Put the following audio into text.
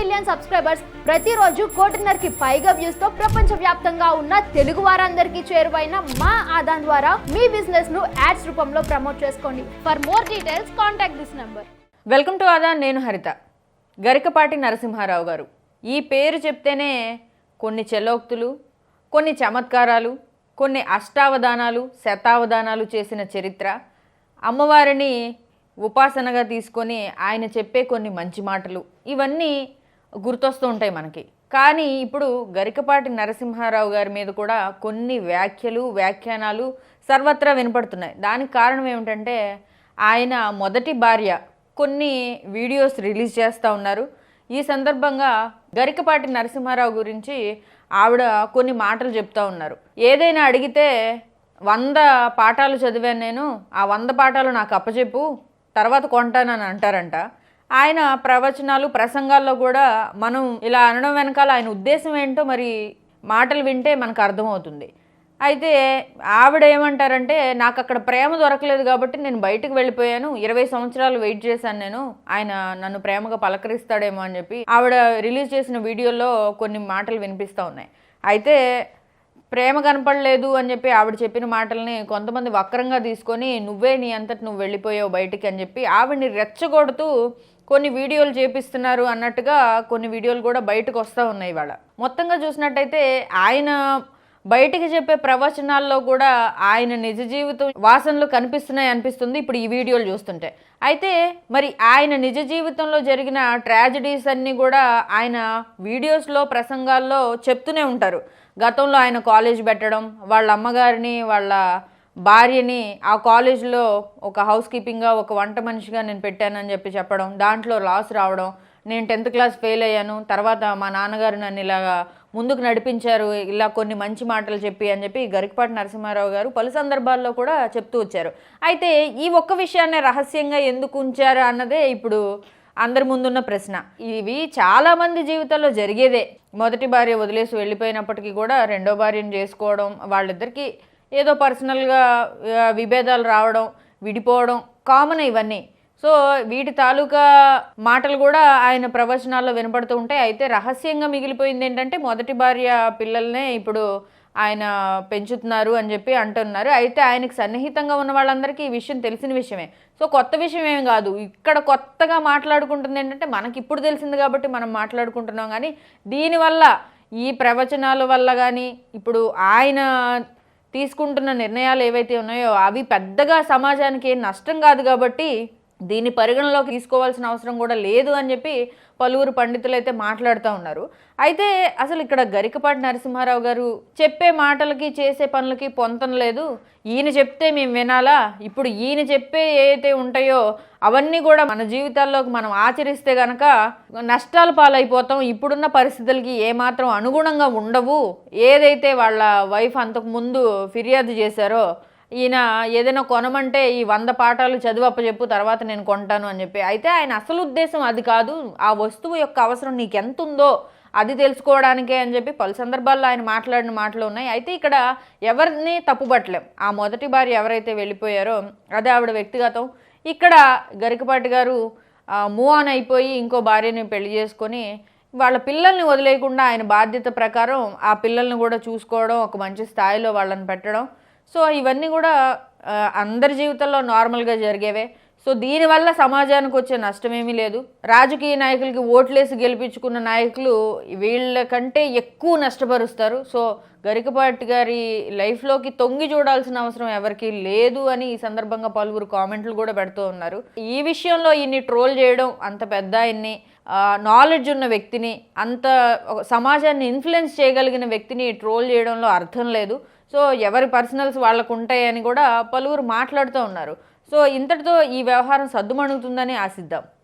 Million subscribers ప్రతిరోజు కోటిన్నరకి పైగా వ్యూస్తో ప్రపంచ వ్యాప్తంగా ఉన్న తెలుగు వారందరికీ చేరువైన మా ఆదాన్ ద్వారా మీ బిజినెస్ను యాడ్స్ రూపంలో ప్రమోట్ చేసుకోండి. For more details contact this number welcome to ఆదా నేను హరిత. గరికపాటి నరసింహారావు గారు. ఈ పేరు చెప్తేనే కొన్ని చెలోక్తులు కొన్ని చమత్కారాలు కొన్ని అష్టావధానాలు శతావధానాలు చేసిన చరిత్ర అమ్మవారిని ఉపాసనగా తీసుకొని ఆయన చెప్పే కొన్ని మంచి మాటలు. ఇవన్నీ గుర్తొస్తూ ఉంటాయి మనకి. కానీ ఇప్పుడు గరికపాటి నరసింహారావు గారి మీద కూడా కొన్ని వ్యాఖ్యలు వ్యాఖ్యానాలు సర్వత్రా వినపడుతున్నాయి. దానికి కారణం ఏమిటంటే ఆయన మొదటి భార్య కొన్ని వీడియోస్ రిలీజ్ చేస్తూ ఉన్నారు. ఈ సందర్భంగా గరికపాటి నరసింహారావు గురించి ఆవిడ కొన్ని మాటలు చెప్తా ఉన్నారు. ఏదైనా అడిగితే వంద పాఠాలు చదివాను నేను ఆ వంద పాఠాలు నాకు అప్పచెప్పు తర్వాత కొంటానని అంటారంట. ఆయన ప్రవచనాలు ప్రసంగాల్లో కూడా మనం ఇలా అనడం వెనకాల ఆయన ఉద్దేశం ఏంటో మరి మాటలు వింటే మనకు అర్థమవుతుంది. అయితే ఆవిడ ఏమంటారంటే నాకు అక్కడ ప్రేమ దొరకలేదు కాబట్టి నేను బయటకు వెళ్ళిపోయాను. ఇరవై సంవత్సరాలు వెయిట్ చేశాను నేను. ఆయన నన్ను ప్రేమగా పలకరిస్తాడేమో అని చెప్పి ఆవిడ రిలీజ్ చేసిన వీడియోలో కొన్ని మాటలు వినిపిస్తూ ఉన్నాయి. అయితే ప్రేమ కనపడలేదు అని చెప్పి ఆవిడ చెప్పిన మాటల్ని కొంతమంది వక్రంగా తీసుకొని నువ్వే నీ అంతటి నువ్వు వెళ్ళిపోయావు బయటికి అని చెప్పి ఆవిడని రెచ్చగొడుతూ కొన్ని వీడియోలు చేపిస్తున్నారు అన్నట్టుగా కొన్ని వీడియోలు కూడా బయటకు వస్తూ ఉన్నాయి ఇవాళ. మొత్తంగా చూసినట్టయితే ఆయన బయటికి చెప్పే ప్రవచనాల్లో కూడా ఆయన నిజ జీవితం వాసనలు కనిపిస్తున్నాయి అనిపిస్తుంది ఇప్పుడు ఈ వీడియోలు చూస్తుంటే. అయితే మరి ఆయన నిజ జీవితంలో జరిగిన ట్రాజడీస్ అన్నీ కూడా ఆయన వీడియోస్లో ప్రసంగాల్లో చెప్తూనే ఉంటారు. గతంలో ఆయన కాలేజ్ పెట్టడం వాళ్ళ అమ్మగారిని వాళ్ళ భార్యని ఆ కాలేజ్లో ఒక హౌస్ కీపింగ్గా ఒక వంట మనిషిగా నేను పెట్టానని చెప్పి చెప్పడం దాంట్లో లాస్ రావడం నేను టెన్త్ క్లాస్ ఫెయిల్ అయ్యాను తర్వాత మా నాన్నగారు నన్ను ఇలాగా ముందుకు నడిపించారు ఇలా కొన్ని మంచి మాటలు చెప్పి అని చెప్పి గరికపాటి నరసింహారావు గారు పలు సందర్భాల్లో కూడా చెప్తూ వచ్చారు. అయితే ఈ ఒక్క విషయాన్ని రహస్యంగా ఎందుకు ఉంచారు అన్నదే ఇప్పుడు అందరి ముందున్న ప్రశ్న. ఇవి చాలా మంది జీవితాల్లో జరిగేదే. మొదటి భార్య వదిలేసి వెళ్ళిపోయినప్పటికీ కూడా రెండో భార్యను చేసుకోవడం వాళ్ళిద్దరికీ ఏదో పర్సనల్గా విభేదాలు రావడం విడిపోవడం కామన్ ఇవన్నీ. సో వీటి తాలూకా మాటలు కూడా ఆయన ప్రవచనాల్లో వినపడుతూ ఉంటాయి. అయితే రహస్యంగా మిగిలిపోయింది ఏంటంటే మొదటి భార్య పిల్లల్నే ఇప్పుడు ఆయన పెంచుతున్నారు అని చెప్పి అంటున్నారు. అయితే ఆయనకు సన్నిహితంగా ఉన్న వాళ్ళందరికీ ఈ విషయం తెలిసిన విషయమే. సో కొత్త విషయం ఏమి కాదు. ఇక్కడ కొత్తగా మాట్లాడుకుంటుంది ఏంటంటే మనకి ఇప్పుడు తెలిసింది కాబట్టి మనం మాట్లాడుకుంటున్నాం. కానీ దీనివల్ల ఈ ప్రవచనాల వల్ల కానీ ఇప్పుడు ఆయన తీసుకుంటున్న నిర్ణయాలు ఏవైతే ఉన్నాయో అవి పెద్దగా సమాజానికి నష్టం కాదు కాబట్టి దీన్ని పరిగణలోకి తీసుకోవాల్సిన అవసరం కూడా లేదు అని చెప్పి పలువురు పండితులు అయితే మాట్లాడుతూ ఉన్నారు. అయితే అసలు ఇక్కడ గరికపాటి నరసింహారావు గారు చెప్పే మాటలకి చేసే పనులకి పొంతం లేదు. ఈయన చెప్తే మేము వినాలా? ఇప్పుడు ఈయన చెప్పే ఏవైతే ఉంటాయో అవన్నీ కూడా మన జీవితాల్లోకి మనం ఆచరిస్తే గనక నష్టాలు పాలైపోతాం. ఇప్పుడున్న పరిస్థితులకి ఏమాత్రం అనుగుణంగా ఉండవు. ఏదైతే వాళ్ళ వైఫ్ అంతకు ముందు ఫిర్యాదు చేశారో ఈయన ఏదైనా కొనమంటే ఈ వంద పాఠాలు చదివప్ప చెప్పు తర్వాత నేను కొంటాను అని చెప్పి. అయితే ఆయన అసలు ఉద్దేశం అది కాదు. ఆ వస్తువు యొక్క అవసరం నీకు ఎంత ఉందో అది తెలుసుకోవడానికే అని చెప్పి పలు సందర్భాల్లో ఆయన మాట్లాడిన మాటలు ఉన్నాయి. అయితే ఇక్కడ ఎవరిని తప్పుపట్టలేం. ఆ మొదటి భార్య ఎవరైతే వెళ్ళిపోయారో అదే ఆవిడ వ్యక్తిగతం. ఇక్కడ గరికపాటి గారు మూవ్ ఆన్ అయిపోయి ఇంకో భార్యని పెళ్ళి చేసుకొని వాళ్ళ పిల్లల్ని వదిలేయకుండా ఆయన బాధ్యత ప్రకారం ఆ పిల్లల్ని కూడా చూసుకోవడం ఒక మంచి స్థాయిలో వాళ్ళని పెట్టడం సో ఇవన్నీ కూడా అందరి జీవితంలో నార్మల్గా జరిగేవే. సో దీనివల్ల సమాజానికి వచ్చే నష్టమేమీ లేదు. రాజకీయ నాయకులకి ఓట్లేసి గెలిపించుకున్న నాయకులు వీళ్ళకంటే ఎక్కువ నష్టపరుస్తారు. సో గరికపాటి గారి లైఫ్లోకి తొంగి చూడాల్సిన అవసరం ఎవరికి లేదు అని ఈ సందర్భంగా పలువురు కామెంట్లు కూడా పెడుతూ ఉన్నారు. ఈ విషయంలో ఇన్ని ట్రోల్ చేయడం అంత పెద్ద ఆయన్ని నాలెడ్జ్ ఉన్న వ్యక్తిని అంత ఒక సమాజాన్ని ఇన్ఫ్లుయెన్స్ చేయగలిగిన వ్యక్తిని ట్రోల్ చేయడంలో అర్థం లేదు. సో ఎవరి పర్సనల్స్ వాళ్ళకు ఉంటాయని కూడా పలువురు మాట్లాడుతూ ఉన్నారు. సో ఇంతటితో ఈ వ్యవహారం సద్దుమణుగుతుందని ఆశిద్దాం.